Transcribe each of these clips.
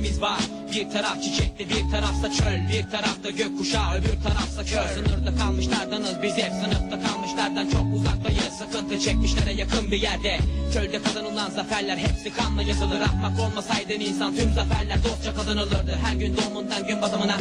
hepimiz var. Bir taraf çiçekli bir tarafsa çöl. Bir tarafta gökkuşağı öbür tarafsa kör. Sınırda kalmışlardanız biz hep. Sınıfta kalmışlardan çok uzaktayız. Sıkıntı çekmişlere yakın bir yerde. Çölde kazanılan zaferler hepsi kanla yazılır. Ahmak olmasaydın insan tüm zaferler dostça kazanılırdı Her gün doğumundan gün batımına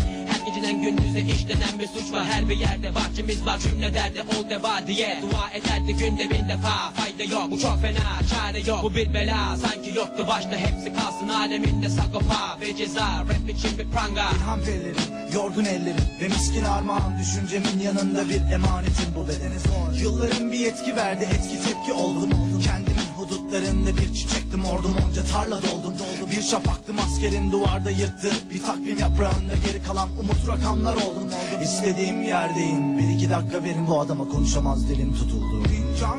Gündüze işlenen bir suç var. Her bir yerde bahçemiz var. Cümle derdi ol deva diye Dua ederdi günde bin defa. Fayda yok. Bu çok fena. Çare yok. Bu bir bela. Sanki yoktu başta. Hepsi kalsın Aleminde sagopa ve ceza. Rap için bir pranga. İlham ellerim, yorgun ellerim. Ve miskin armağan düşüncemin yanında bir emanetim bu bedene zor Yılların bir yetki verdi. Etki tepki oldum. Kendimin hudutlarında bir çiçektim. Ordum Onca tarla doldum Bir şapaktım askerin duvarda yırttı. Bir takvim yaprağında geri kalan umut rakamlar oldum İstediğim yerdeyim. Bir iki dakika verin bu adama konuşamaz dilim tutuldu. Fincan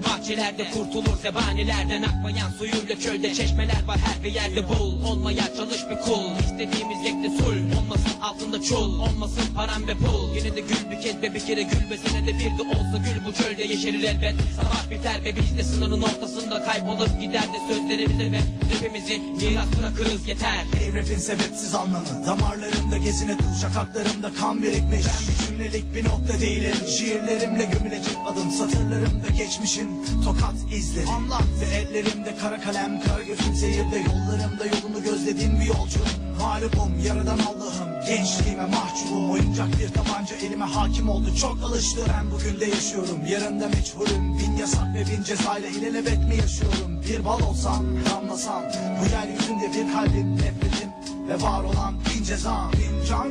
Akarsular bu bahçelerde kurtulur zebanilerden Akmayan suyuyla çölde çeşmeler var her bir yerde bul. Olmaya çalış bir kul İstediğimiz yekte sul. Olmasın altında çul Olmasın param ve pul. Yine de gül bir kez ve bir kere gül ve senede bir de olsa gül. Bu çölde yeşerir elbet Sabah biter ve biz de sınırın ortasında kaybolup gider de sözlerimizi ve rapimizi miras bırakırız yeter. Ey rapin sebepsiz anlamı Damarlarımda gezine dur şakaklarımda kan birikmiş. Ben bir cümlelik bir nokta değilim Şiirlerimle gömülecek adım Satırlarımda geçmişin tokat izleri. Anlat. Ve ellerimde kara kalem Kara gözüm seyirde. Yollarımda yolunu gözlediğim bir yolcu Mağlubum yaradan Allah'ım. Gençliğime mahcubum. Oyuncak bir tabanca elime hakim oldu. Çok alıştı ben bugün de yaşıyorum. Yarın da meçhulüm Bin yasak ve bin cezayla ilelebet mi yaşıyorum? Bir bal olsam damlasam. Bu yeryüzünde bir kalbim nefretim Ve var olan bin cezam. Bin can